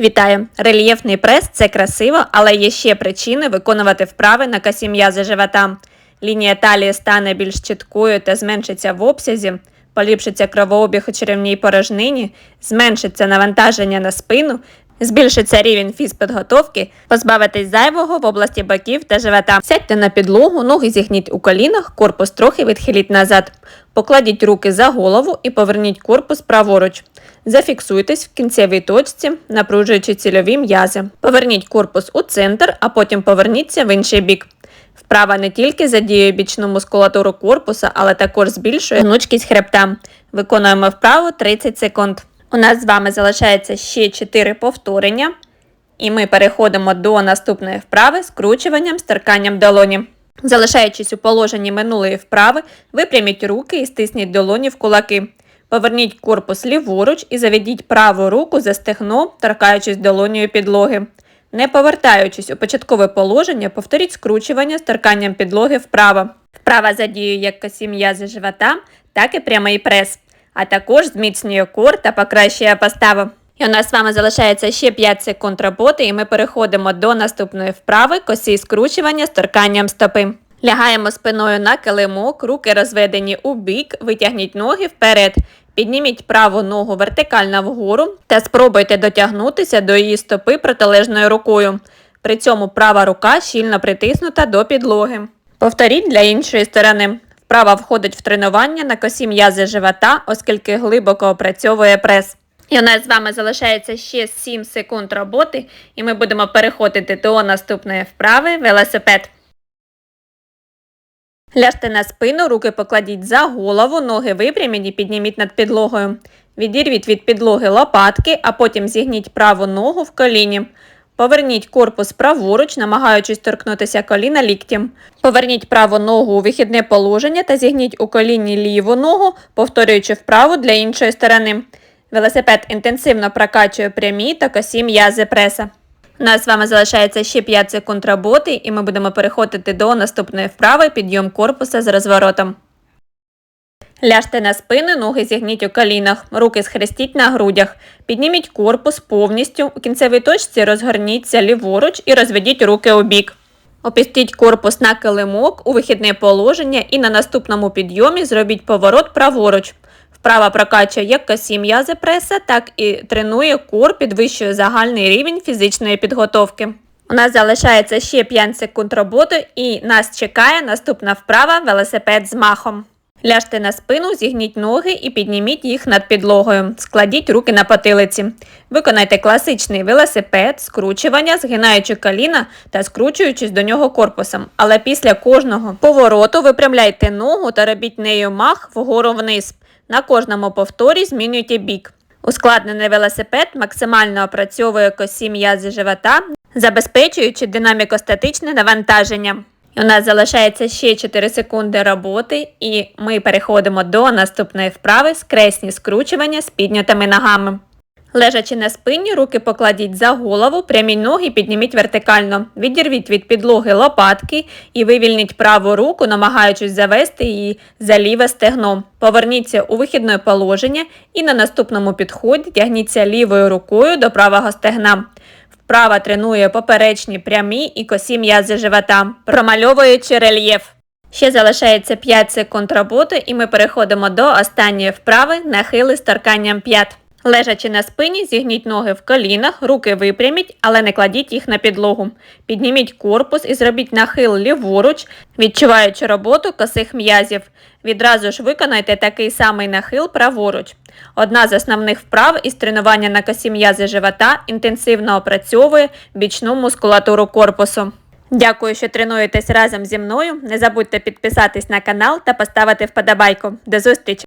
Вітаю! Рельєфний прес це красиво, але є ще причини виконувати вправи на косі м'язи живота. Лінія талії стане більш чіткою та зменшиться в обсязі, поліпшиться кровообіг у черевній порожнині, зменшиться навантаження на спину, збільшиться рівень фізпідготовки, позбавитись зайвого в області боків та живота. Сядьте на підлогу, ноги зігніть у колінах, корпус трохи відхиліть назад. Покладіть руки за голову і поверніть корпус праворуч. Зафіксуйтесь в кінцевій точці, напружуючи цільові м'язи. Поверніть корпус у центр, а потім поверніться в інший бік. Вправа не тільки задіює бічну мускулатуру корпуса, але також збільшує гнучкість хребта. Виконуємо вправу 30 секунд. У нас з вами залишається ще 4 повторення. І ми переходимо до наступної вправи скручуванням, стирканням долоні. Залишаючись у положенні минулої вправи, випряміть руки і стисніть долоні в кулаки. Поверніть корпус ліворуч і заведіть праву руку за стегно, торкаючись долонею підлоги. Не повертаючись у початкове положення, повторіть скручування з торканням підлоги вправо. Вправа задіює як косі м'язи живота, так і прямий прес, а також зміцнює кор та покращує поставу. І у нас з вами залишається ще 5 секунд роботи, і ми переходимо до наступної вправи косі скручування з торканням стопи. Лягаємо спиною на килимок, руки розведені у бік, витягніть ноги вперед. Підніміть праву ногу вертикально вгору та спробуйте дотягнутися до її стопи протилежною рукою. При цьому права рука щільно притиснута до підлоги. Повторіть для іншої сторони. Вправа входить в тренування на косі м'язи живота, оскільки глибоко опрацьовує прес. І у нас з вами залишається ще 7 секунд роботи, і ми будемо переходити до наступної вправи велосипед. Ляжте на спину, руки покладіть за голову, ноги випряміть і підніміть над підлогою. Відірвіть від підлоги лопатки, а потім зігніть праву ногу в коліні. Поверніть корпус праворуч, намагаючись торкнутися коліна ліктем. Поверніть праву ногу у вихідне положення та зігніть у коліні ліву ногу, повторюючи вправу для іншої сторони. Велосипед інтенсивно прокачує прямі та косі м'язи преса. У нас з вами залишається ще 5 секунд роботи, і ми будемо переходити до наступної вправи підйом корпуса з розворотом. Ляжте на спину, ноги зігніть у колінах, руки схрестіть на грудях. Підніміть корпус повністю. У кінцевій точці розгорніться ліворуч і розведіть руки у бік. Опустіть корпус на килимок у вихідне положення і на наступному підйомі зробіть поворот праворуч. Вправа прокачує як косі м'язи преса, так і тренує кор, підвищує загальний рівень фізичної підготовки. У нас залишається ще 5 секунд роботи і нас чекає наступна вправа велосипед з махом. Ляжте на спину, зігніть ноги і підніміть їх над підлогою. Складіть руки на потилиці. Виконайте класичний велосипед, скручування, згинаючи коліна та скручуючись до нього корпусом. Але після кожного повороту випрямляйте ногу та робіть нею мах вгору вниз. На кожному повторі змінюйте бік. Ускладнений велосипед максимально опрацьовує косі м'язи живота, забезпечуючи динаміко-статичне навантаження. У нас залишається ще 4 секунди роботи, і ми переходимо до наступної вправи скресні скручування з піднятими ногами. Лежачи на спині, руки покладіть за голову, прямі ноги підніміть вертикально. Відірвіть від підлоги лопатки і вивільніть праву руку, намагаючись завести її за ліве стегно. Поверніться у вихідне положення і на наступному підході тягніться лівою рукою до правого стегна. Вправа тренує поперечні прямі і косі м'язи живота, промальовуючи рельєф. Ще залишається 5 секунд роботи, і ми переходимо до останньої вправи нахили з торканням п'ят. Лежачи на спині, зігніть ноги в колінах, руки випряміть, але не кладіть їх на підлогу. Підніміть корпус і зробіть нахил ліворуч, відчуваючи роботу косих м'язів. Відразу ж виконайте такий самий нахил праворуч. Одна з основних вправ із тренування на косі м'язи живота інтенсивно опрацьовує бічну мускулатуру корпусу. Дякую, що тренуєтесь разом зі мною. Не забудьте підписатись на канал та поставити вподобайку. До зустрічі!